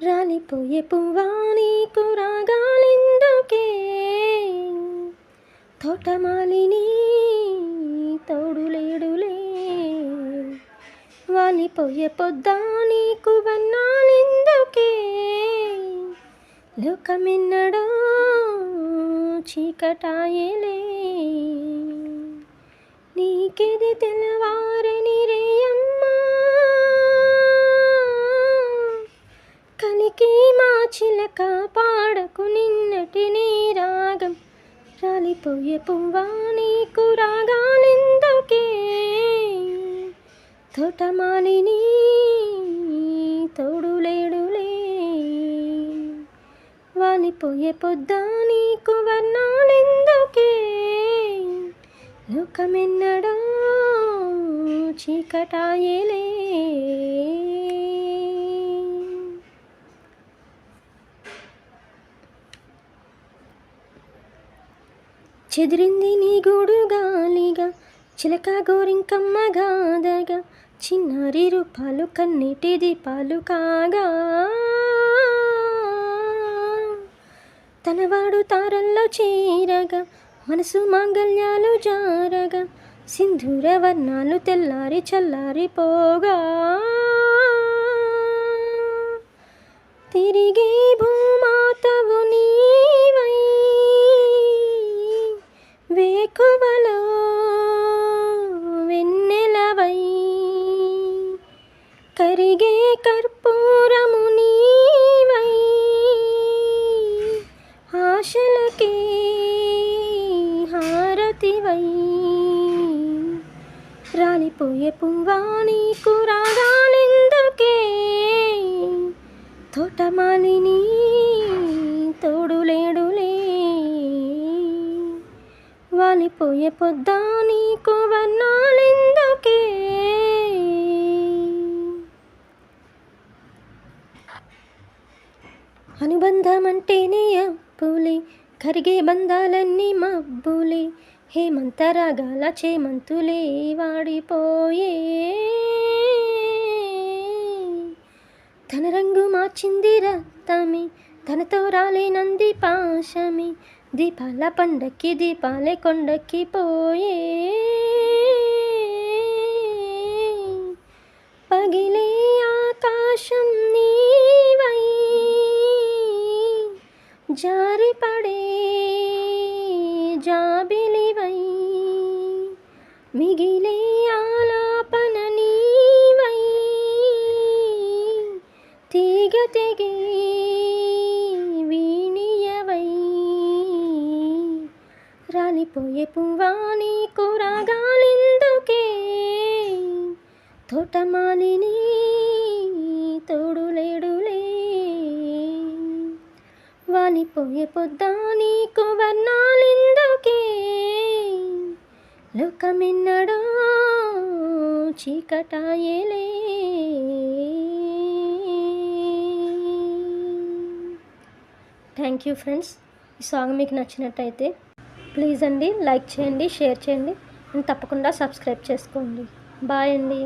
రాలిపోయే పువ్వా నీకు రాగాలిందుకే? తోటమాలిని తోడులేడులే వాలిపోయే పొద్దా నీకు వన్నాలిందుకే? లోకమెన్నడో చీకటాయలే నీకెది తెలవారని రే రాలిపోయే పువ్వా నీకు రాగానెందుకే తోటమాలిని తోడులేడులే వాలిపోయే పొద్దా నీకు వర్ణాలెందుకే లోకమెన్నడా చీకటాయలే చెదిరింది నీ గూడు గాలిగా చిలక గోరింకమ్మ గాదగా చిన్నారి రూపాలు కన్నీటి దీపాలు కాగా. తనవాడు తారల్లో చేరగా మనసు మాంగల్యాలు జారగా సింధూర వర్ణాలు తెల్లారి చల్లారిపోగా తిరిగి హారతివై రాలిపోయే పువ్వా నీకు రాగాలెందుకే? తోటమాలిని తోడులేడులే వాలిపోయే పొద్దా నీకు వర్ణాలెందుకే? అనుబంధం అంటేనే అప్పులే కరిగే బంధాలన్నీ మబ్బులే. హేమంత రాగాల చేమంతులే వాడిపోయే తన రంగు మార్చింది రక్తమే తనతో రాలేనంది పాశమే. దీపాల పండక్కి దీపాలే కొండక్కి పోయే. పగిలే ఆకాశం నీవై జారి పడే మిగిలే ఆలాపన నీవై తీగ తెగే వీణియవై. రాలిపోయే పువ్వా నీకు రాగాలెందుకే తోటమాలిని తోడులేడులే. వాలిపోయే పొద్దా నీకు వర్ణాలెందుకే లోకమెన్నడో చీకటాయలే. థ్యాంక్ యూ ఫ్రెండ్స్ ఈ సాంగ్ మీకు నచ్చినట్టయితే ప్లీజ్ అండి లైక్ చేయండి షేర్ చేయండి అండ్ తప్పకుండా సబ్స్క్రైబ్ చేసుకోండి. బాయ్ అండి.